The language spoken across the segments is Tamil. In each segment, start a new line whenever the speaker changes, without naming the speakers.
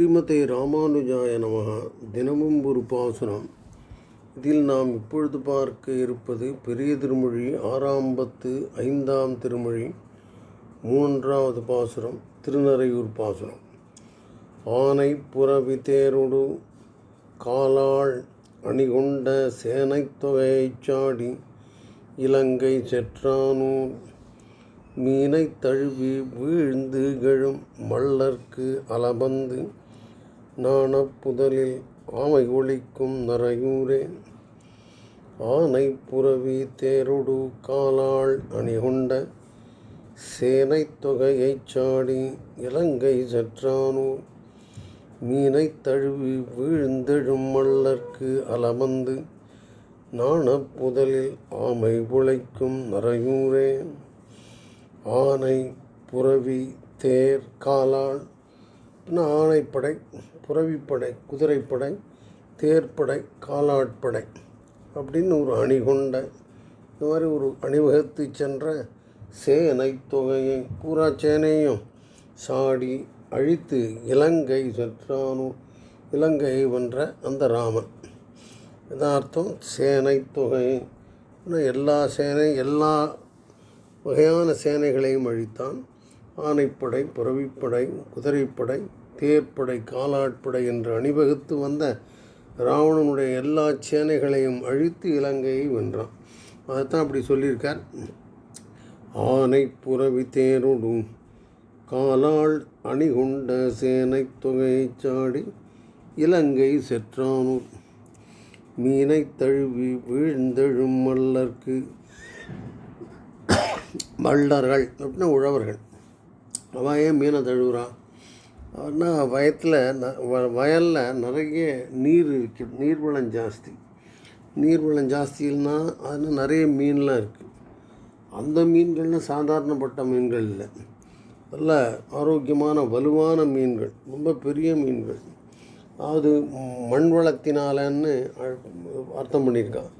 ஸ்ரீமதே ராமானுஜாய நமக. தினமும் ஒரு பாசுரம். இதில் நாம் இப்பொழுது பார்க்க இருப்பது பெரிய திருமொழி ஆறாம் பத்து ஐந்தாம் திருமொழி மூன்றாவது பாசுரம் திருநறையூர் பாசுரம். ஆனை புறவி தேரொடு காலாள் அணிகொண்ட சேனைத் தொகையைச் சாடி இலங்கை செற்றானூர். மீனைத் தழுவி வீழ்ந்து கெழும் மல்லர்க்கு அலபந்து நாணப் புதலில் ஆமை ஒழிக்கும் நரையூரே. ஆனை புறவி தேரொடு காலாள் அணிகொண்ட சேனைத் தொகையைச் சாடி இலங்கை சற்றானூர். மீனைத் தழுவி வீழ்ந்தெழும் மல்லர்க்கு அலமந்து நாண புதலில் ஆமை உழைக்கும் நரையூரே. ஆனை புறவி தேர் காலாள் ஆணைப்படை புறவிப்படை குதிரைப்படை தேர்ப்படை காலாட்படை அப்படின்னு ஒரு அணி கொண்ட இந்த மாதிரி ஒரு அணிவகுத்து சென்ற சேனை தொகையை பூரா சேனையும் சாடி அழித்து இலங்கை செற்றானூர் இலங்கை வென்ற அந்த ராமன். யதார்த்தம் சேனை தொகை. எல்லா சேனை எல்லா வகையான சேனைகளையும் அழித்தான். ஆனைப்படை புறவிப்படை குதிரைப்படை தேர்ப்படை காலாட்படை என்று அணிவகுத்து வந்த ராவணனுடைய எல்லா சேனைகளையும் அழித்து இலங்கையை வென்றான். அதைத்தான் அப்படி சொல்லியிருக்கார். ஆனை புறவி தேரோடும் காலாள் அணிகொண்ட சேனை தொகையை சாடி இலங்கை செற்றானூர். மீனை தழுவி வீழ்ந்தெழும் மல்லர்க்கு மல்லர்கள் அப்படின்னா உழவர்கள். அவன் ஏன் மீனை தழுவுறான்? அவன்னா வயத்தில் வயலில் நிறைய நீர் இருக்கு நீர்வளம் ஜாஸ்தி. நீர்வளம் ஜாஸ்தினா அதில் நிறைய மீன்லாம் இருக்குது அந்த மீன்கள்லாம் சாதாரணப்பட்ட மீன்கள் இல்லை. நல்ல ஆரோக்கியமான வலுவான மீன்கள் ரொம்ப பெரிய மீன்கள். அது மண் வளத்தினாலன்னு அர்த்தம் பண்ணியிருக்கான்.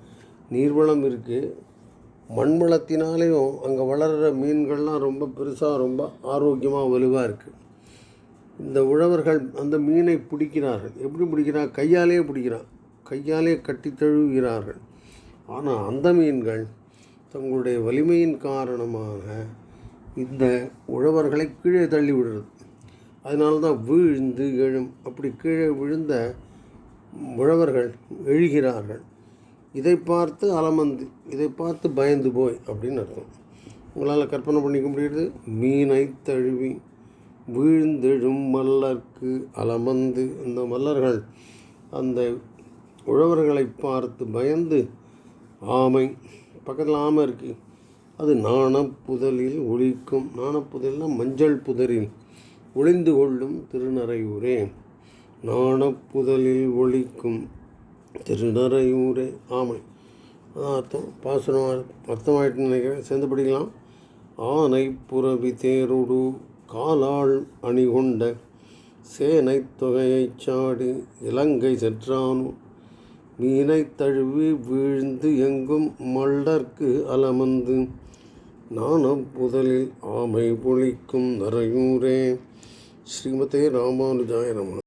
நீர்வளம் இருக்குது மண்வளத்தினாலேயும் அங்கே வளர்கிற மீன்கள்லாம் ரொம்ப பெருசாக ரொம்ப ஆரோக்கியமாக வலுவாக இருக்குது இந்த உழவர்கள் அந்த மீனை பிடிக்கிறார்கள். எப்படி பிடிக்கிறான் கையாலே பிடிக்கிறான் கையாலே கட்டி தழுவுகிறார்கள். ஆனால் அந்த மீன்கள் தங்களுடைய வலிமையின் காரணமாக இந்த உழவர்களை கீழே தள்ளி விடுறது. அதனால தான் விழுந்து எழும். அப்படி கீழே விழுந்த உழவர்கள் எழுகிறார்கள். இதை பார்த்து அலமந்து இதை பார்த்து பயந்து போய் அப்படின்னு அர்த்தம். உங்களால் கற்பனை பண்ணிக்க முடியுது? மீனை தழுவி வீழ்ந்தெழும் மல்லர்க்கு அலமந்து. இந்த மல்லர்கள் அந்த உழவர்களை பார்த்து பயந்து ஆமை பக்கத்தில் ஆமை இருக்குது அது நாணப்புதலில் ஒழிக்கும். நாணப்புதலில் மஞ்சள் புதரில் ஒளிந்து கொள்ளும் திருநறையூரே. நாணப்புதலில் ஒழிக்கும். திருநறையூரே ஆமை அதான் அர்த்தம். பாசனமாக அர்த்தமாயிட்டு நினைக்கிறேன். சேர்ந்து படிக்கலாம். ஆனை புறவி தேருடு காலாள் அணிகொண்ட சேனை தொகையைச் சாடி இலங்கை செற்றானு மீனை தழுவி வீழ்ந்து எங்கும் மல்லர்க்கு அலமந்து. நாணம் புதலில் ஆமை பொழிக்கும் நரையூரே. ஸ்ரீமதே ராமானுஜாய நம.